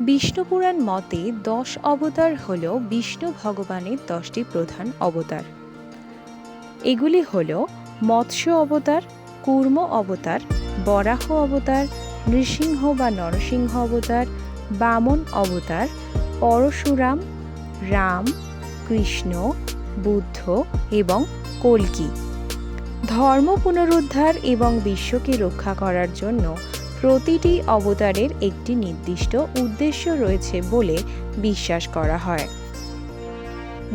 বিষ্ণু পুরাণ মতে দশ অবতার হল বিষ্ণু ভগবানের দশটি প্রধান অবতার। এগুলি হল মৎস্য অবতার, কুর্ম অবতার, বরাহ অবতার, নৃসিংহ বা নরসিংহ অবতার, বামন অবতার, পরশুরাম, রাম, কৃষ্ণ, বুদ্ধ এবং কল্কি। ধর্ম পুনরুদ্ধার এবং বিশ্বকে রক্ষা করার জন্য প্রতিটি অবতারের একটি নির্দিষ্ট উদ্দেশ্য রয়েছে বলে বিশ্বাস করা হয়।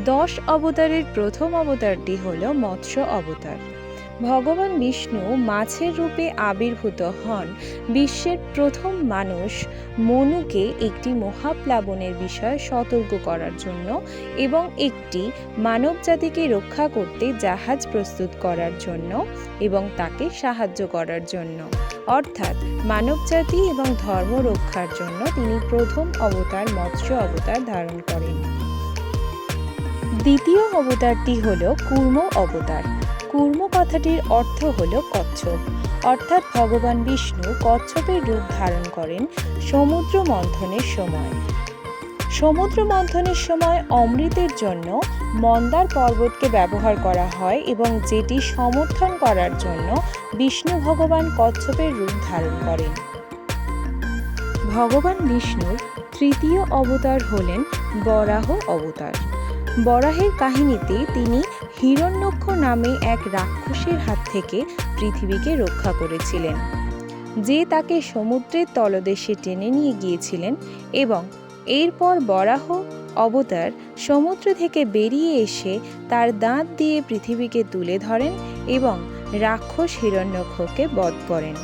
দশ অবতারের প্রথম অবতারটি হল মৎস্য অবতার। ভগবান বিষ্ণু মাছের রূপে আবির্ভূত হন। বিশ্বের প্রথম মানুষ মনুকে একটি মহাপ্লাবনের বিষয়ে সতর্ক করার জন্য এবং একটি মানব জাতিকে রক্ষা করতে জাহাজ প্রস্তুত করার জন্য এবং তাকে সাহায্য করার জন্য। অর্থাৎ মানবজাতি এবং ধর্ম রক্ষার জন্য তিনি প্রথম অবতার মৎস্য অবতার ধারণ করেন। দ্বিতীয় অবতারটি হল কুর্ম অবতার। কুর্ম কথাটির অর্থ হল কচ্ছপ। অর্থাৎ ভগবান বিষ্ণু কচ্ছপের রূপ ধারণ করেন সমুদ্র মন্থনের সময়। সমুদ্র মন্থনের সময় অমৃতের জন্য মন্দার পর্বতকে ব্যবহার করা হয় এবং যেটি সমর্থন করার জন্য বিষ্ণু ভগবান কচ্ছপের রূপ ধারণ করেন। ভগবান বিষ্ণুর তৃতীয় অবতার হলেন বরাহ অবতার। বরাহের কাহিনীতে তিনি হিরণ্যক্ষ নামে এক রাক্ষসের হাত থেকে পৃথিবীকে রক্ষা করেছিলেন, যে তাকে সমুদ্রের তলদেশে টেনে নিয়ে গিয়েছিলেন এবং এরপর বরাহ অবতার সমুদ্র থেকে বেরিয়ে এসে তার দাঁত দিয়ে পৃথিবীকে তুলে ধরেন এবং রাক্ষস হিরণ্যক্ষকে বধ করেন।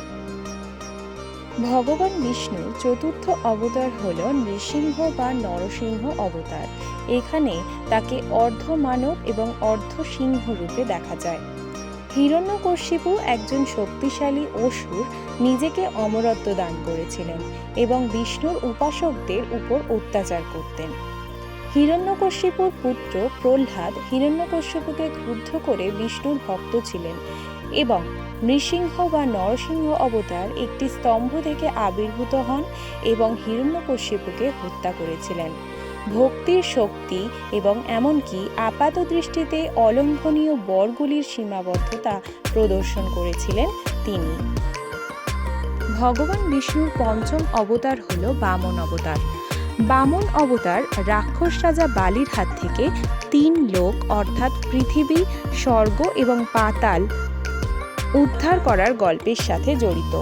ভগবান বিষ্ণুর চতুর্থ অবতার হল নৃসিংহ বা নরসিংহ অবতার। এখানে তাকে অর্ধ মানব এবং অর্ধ সিংহ রূপে দেখা যায়। হিরণ্যকশিপু একজন শক্তিশালী অসুর নিজেকে অমরত্ব দান করেছিলেন এবং বিষ্ণুর উপাসকদের উপর অত্যাচার করতেন। হিরণ্যকশিপুর পুত্র প্রহ্লাদ হিরণ্যকশ্যপুকে ক্রুদ্ধ করে বিষ্ণুর ভক্ত ছিলেন এবং নৃসিংহ বা নরসিংহ অবতার একটি স্তম্ভ থেকে আবির্ভূত হন এবং হিরণ্যকশ্যপুকে হত্যা করেছিলেন। ভক্তির শক্তি এবং এমনকি আপাত দৃষ্টিতে অলঙ্ঘনীয় বরগুলির সীমাবদ্ধতা প্রদর্শন করেছিলেন তিনি। ভগবান বিষ্ণুর পঞ্চম অবতার হল বামন অবতার। বামন অবতার রাক্ষস রাজা বালির হাত থেকে তিন লোক, অর্থাৎ পৃথিবী, স্বর্গ এবং পাতাল উদ্ধার করার গল্পের সাথে জড়িত।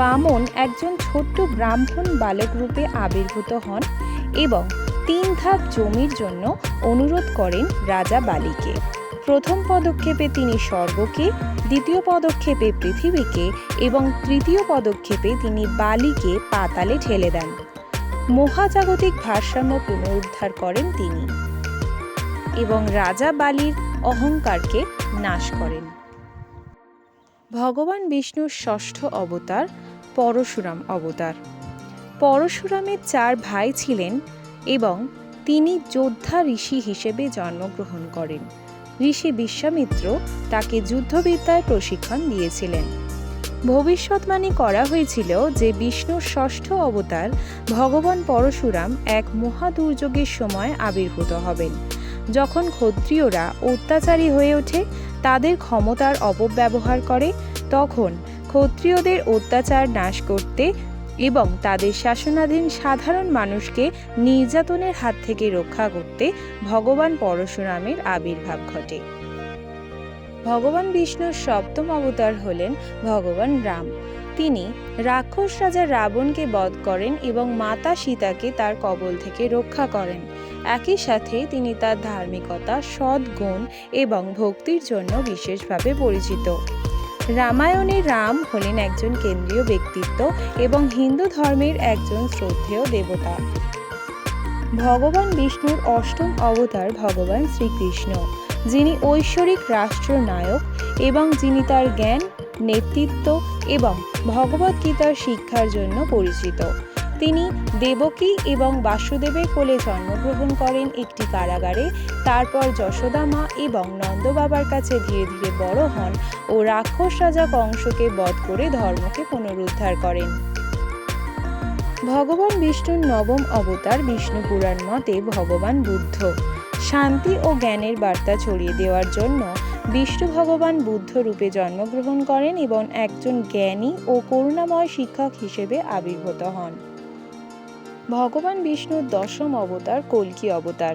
বামন একজন ছোট্ট ব্রাহ্মণ বালক রূপে আবির্ভূত হন এবং তিন ধাপ জমির জন্য অনুরোধ করেন রাজা বালিকে। প্রথম পদক্ষেপে তিনি স্বর্গকে, দ্বিতীয় পদক্ষেপে পৃথিবীকে এবং তৃতীয় পদক্ষেপে তিনি বালিকে পাতালে ঠেলে দেন। মহাজাগতিক ভারসাম্য পুনরুদ্ধার করেন তিনি এবং রাজা বালির অহংকারকে নাশ করেন। ভগবান বিষ্ণুর ষষ্ঠ অবতার পরশুরাম অবতার। পরশুরামের চার ভাই ছিলেন এবং তিনি যোদ্ধা ঋষি হিসেবে জন্মগ্রহণ করেন। ঋষি বিশ্বামিত্র তাকে যুদ্ধবিদ্যায় প্রশিক্ষণ দিয়েছিলেন। ভবিষ্যৎবাণী করা হয়েছিল যে বিষ্ণুর ষষ্ঠ অবতার ভগবান পরশুরাম এক মহাদুর্যোগের সময় আবির্ভূত হবেন। যখন ক্ষত্রিয়রা অত্যাচারী হয়ে ওঠে, তাদের ক্ষমতার অপব্যবহার করে, তখন ক্ষত্রিয়দের অত্যাচার নাশ করতে এবং তাদের শাসনাধীন সাধারণ মানুষকে নির্যাতনের হাত থেকে রক্ষা করতে ভগবান পরশুরামের আবির্ভাব ঘটে। ভগবান বিষ্ণুর সপ্তম অবতার হলেন ভগবান রাম। তিনি রাক্ষস রাজা রাবণকে বধ করেন এবং মাতা সীতাকে তার কবল থেকে রক্ষা করেন। একই সাথে তিনি তার ধার্মিকতা, সদ্গুণ এবং ভক্তির জন্য বিশেষভাবে পরিচিত। রামায়ণে রাম হলেন একজন কেন্দ্রীয় ব্যক্তিত্ব এবং হিন্দু ধর্মের একজন শ্রদ্ধেয় দেবতা। ভগবান বিষ্ণুর অষ্টম অবতার ভগবান শ্রীকৃষ্ণ, যিনি ঐশ্বরিক রাষ্ট্রনায়ক এবং যিনি তার জ্ঞান, নেতৃত্ব এবং ভগবদ্গীতার শিক্ষার জন্য পরিচিত। তিনি দেবকী এবং বাসুদেবের কোলে জন্মগ্রহণ করেন একটি কারাগারে। তারপর যশোদা মা এবং নন্দবাবার কাছে ধীরে ধীরে বড় হন ও রাক্ষস রাজা কংসকে বধ করে ধর্মকে পুনরুদ্ধার করেন। ভগবান বিষ্ণুর নবম অবতার বিষ্ণু পুরাণ মতে ভগবান বুদ্ধ। শান্তি ও জ্ঞানের বার্তা ছড়িয়ে দেওয়ার জন্য বিষ্ণু ভগবান বুদ্ধ রূপে জন্মগ্রহণ করেন এবং একজন জ্ঞানী ও করুণাময় শিক্ষক হিসেবে আবির্ভূত হন। ভগবান বিষ্ণুর দশম অবতার কল্কি অবতার।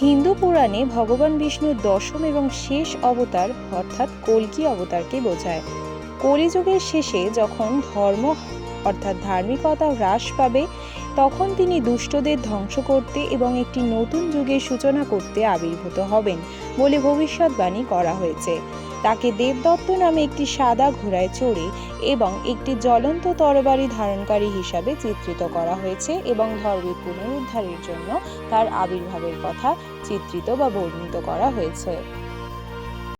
হিন্দু পুরাণে ভগবান বিষ্ণুর দশম এবং শেষ অবতার অর্থাৎ কল্কি অবতারকে বোঝায়। কলিযুগের শেষে যখন ধর্ম, অর্থাৎ ধার্মিকতা হ্রাস পাবে, তখন তিনি দুষ্টদের ধ্বংস করতে এবং একটি নতুন যুগের সূচনা করতে আবির্ভূত হবেন বলে ভবিষ্যৎবাণী করা হয়েছে। তাকে দেবদত্ত নামে একটি সাদা ঘোড়ায় চড়ে এবং একটি জ্বলন্ত তরবারি ধারণকারী হিসাবে চিত্রিত করা হয়েছে এবং ধর্মের পুনরুদ্ধারের জন্য তার আবির্ভাবের কথা চিত্রিত বা বর্ণিত করা হয়েছে।